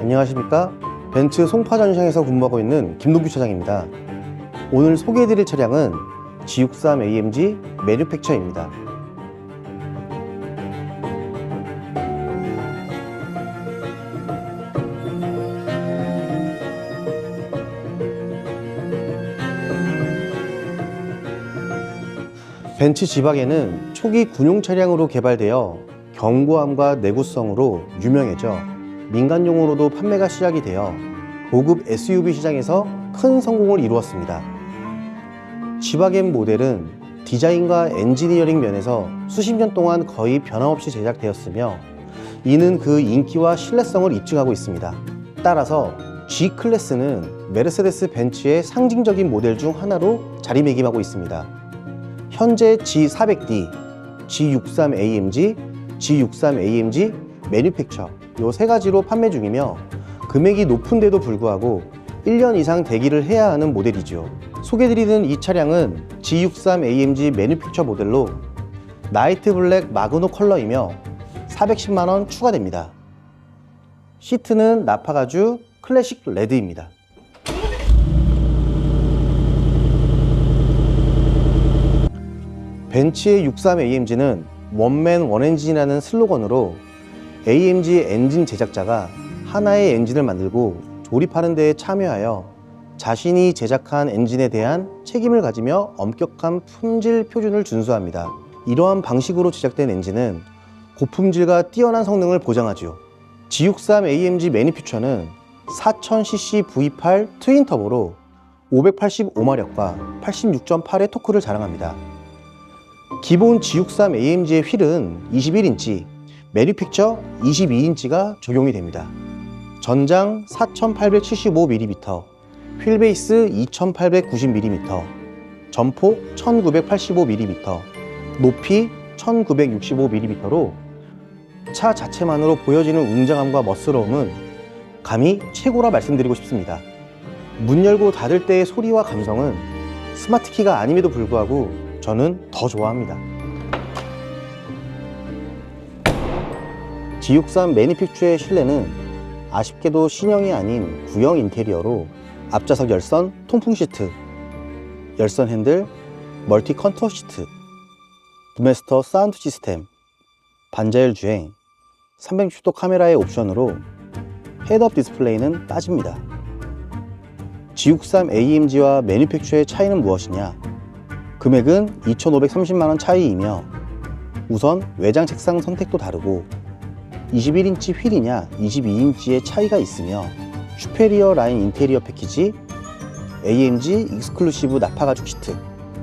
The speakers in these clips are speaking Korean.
안녕하십니까? 벤츠 송파전시장에서 근무하고 있는 김동규 차장입니다. 오늘 소개해드릴 차량은 G63 AMG 매뉴팩처입니다. 벤츠 지박에는 초기 군용 차량으로 개발되어 견고함과 내구성으로 유명해져 민간용으로도 판매가 시작이 되어 고급 SUV 시장에서 큰 성공을 이루었습니다. 지바겐 모델은 디자인과 엔지니어링 면에서 수십 년 동안 거의 변함없이 제작되었으며 이는 그 인기와 신뢰성을 입증하고 있습니다. 따라서 G 클래스는 메르세데스 벤츠의 상징적인 모델 중 하나로 자리매김하고 있습니다. 현재 G400D, G63AMG, G63AMG, 매뉴팩처 요 세 가지로 판매 중이며 금액이 높은데도 불구하고 1년 이상 대기를 해야 하는 모델이죠. 소개드리는 이 차량은 G63AMG 매뉴팩처 모델로 나이트 블랙 마그노 컬러이며 410만원 추가됩니다. 시트는 나파가주 클래식 레드입니다. 벤츠의 63AMG는 원맨 원엔진이라는 슬로건으로 AMG 엔진 제작자가 하나의 엔진을 만들고 조립하는 데에 참여하여 자신이 제작한 엔진에 대한 책임을 가지며 엄격한 품질 표준을 준수합니다. 이러한 방식으로 제작된 엔진은 고품질과 뛰어난 성능을 보장하죠. G63 AMG 매니퓨처는 4000cc V8 트윈 터보로 585마력과 86.8의 토크를 자랑합니다. 기본 G63 AMG의 휠은 21인치, 매니픽처 22인치가 적용이 됩니다. 전장 4875mm, 휠베이스 2890mm, 전폭 1985mm, 높이 1965mm로 차 자체만으로 보여지는 웅장함과 멋스러움은 감히 최고라 말씀드리고 싶습니다. 문 열고 닫을 때의 소리와 감성은 스마트키가 아님에도 불구하고 저는 더 좋아합니다. G63 매니픽처의 실내는 아쉽게도 신형이 아닌 구형 인테리어로 앞좌석 열선 통풍 시트, 열선 핸들, 멀티 컨트롤 시트, 부메스터 사운드 시스템, 반자율 주행, 360도 카메라의 옵션으로 헤드업 디스플레이는 빠집니다. G63 AMG와 매니팩처의 차이는 무엇이냐? 금액은 2,530만원 차이이며 우선 외장 책상 선택도 다르고 21인치 휠이냐 22인치의 차이가 있으며 슈페리어 라인 인테리어 패키지 AMG 익스클루시브 나파 가죽 시트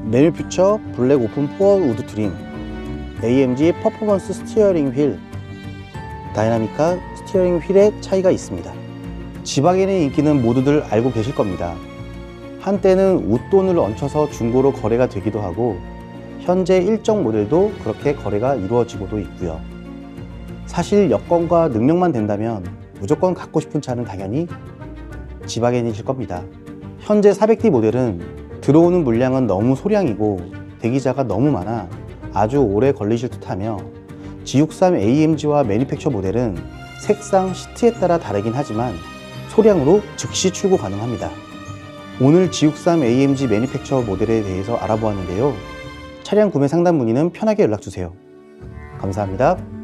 매뉴퓨처 블랙 오픈 포어 우드 트림 AMG 퍼포먼스 스티어링 휠 다이나미카 스티어링 휠의 차이가 있습니다 지방인의 인기는 모두들 알고 계실 겁니다 한때는 웃돈을 얹혀서 중고로 거래가 되기도 하고 현재 일정 모델도 그렇게 거래가 이루어지고도 있고요. 사실 여건과 능력만 된다면 무조건 갖고 싶은 차는 당연히 지바겐이실 겁니다. 현재 400D 모델은 들어오는 물량은 너무 소량이고 대기자가 너무 많아 아주 오래 걸리실 듯하며 G63 AMG와 매니팩처 모델은 색상, 시트에 따라 다르긴 하지만 소량으로 즉시 출고 가능합니다. 오늘 G63 AMG 매니팩처 모델에 대해서 알아보았는데요. 차량 구매 상담 문의는 편하게 연락주세요. 감사합니다.